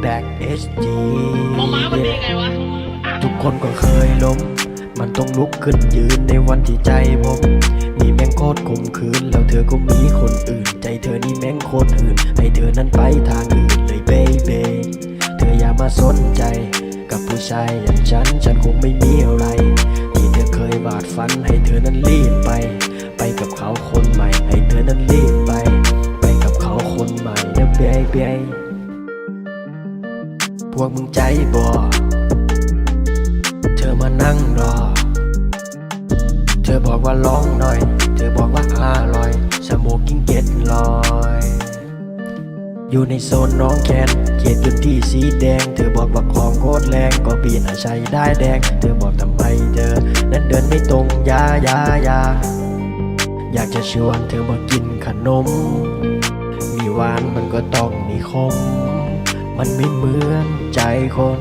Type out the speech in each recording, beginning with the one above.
แบ็กเอชดีมองม้ามันเป็นยังไงวะทุกคนก็เคยล้ม มันต้องลุกขึ้นยืนในวันที่ใจผมนี่แม่งโคตรคมคืน แล้วเธอก็มีคนอื่น ใจเธอนี่แม่งโคตรอื่น ให้เธอนั้นไปทางอื่นเลยเบเบเธออย่ามาสนใจ กับผู้ชายอย่างฉัน ฉันคงไม่มีอะไร ที่เธอเคยบาดฝัน ให้เธอนั้นรีบไป ไปกับเขาคนใหม่ ให้เธอนั้นรีบ พวกมึงใจบ่เธอมานั่งรอ เธอบอกว่าลองหน่อย เธอบอกว่าอร่อยสโมกิ้งเก็ตลอย อยู่ในโซนน้องแคนเขียนพื้นที่สีแดง เธอบอกว่าของโคตรแรงก็ปีน่าใช้ได้แดง เธอบอกทำไมเธอ นั้นเดินไม่ตรงยายายาอยากจะชวนเธอมากินขนม มีหวานมันก็ต้องมีคม มันไม่เหมือนใจคน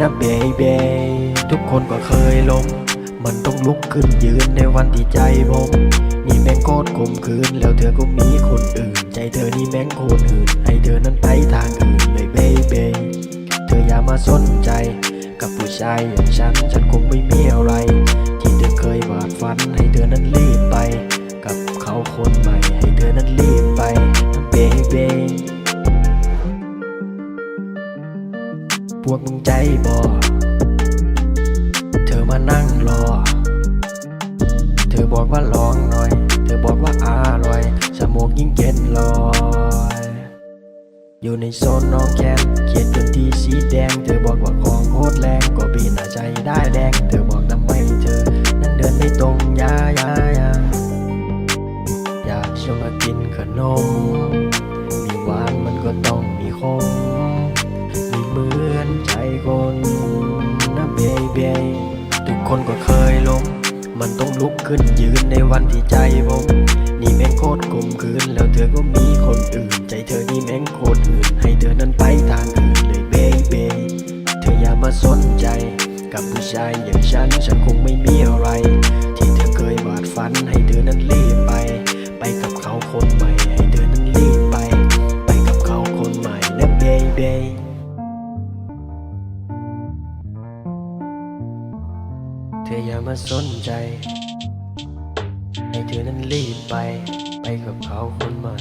นะเบเบทุกคนก็เคยล้ม มันต้องลุกขึ้นยืนในวันที่ใจผมนี่แม่งโคตรคมคืน แล้วเธอก็มีคนอื่น ใจเธอนี่แม่งโคตรหื่นให้เธอนั้นไปทางอื่นเลยเบเบเธออย่ามาสนใจ กับผู้ชายอย่างฉัน ฉันคงไม่มีอะไร วกมึงใจบ่เธอมานั่งรอ เธอบอกว่าลองหน่อย เธอบอกว่าอร่อยสโมกยิ่งเก็นลอยอยู่ในโซนน้องแคนเขียนพื้นที่สีแดง เธอบอกว่าของโคตรแรงก็ปีน่าใจได้แดง เธอบอกทำไมเธอ นั้นเดินไม่ตรงยายายาอยากชวนมากินขนม มีหวานมันก็ต้องมีคม มันต้องลุกขึ้นยืนในวันที่ใจผมนี่แม่งโคตรกลมคืน แล้วเธอก็มีคนอื่น ใจเธอนี่แม่งโคตรอื่น ให้เธอนั้นไปทางอื่นเลยเบเบเธออย่ามาสนใจ กับผู้ชายอย่างฉันฉันคงไม่มีอะไร ที่เธอเคยวาดฝัน ให้เธอนั้นรีบไป ไปกับเขาคนใหม่ ให้เธอนั้นรีบไป ไปกับเขาคนใหม่นะเบเบเธออย่ามาสนใจ ให้เธอนั้นรีบไป ไปกับเขาคนใหม่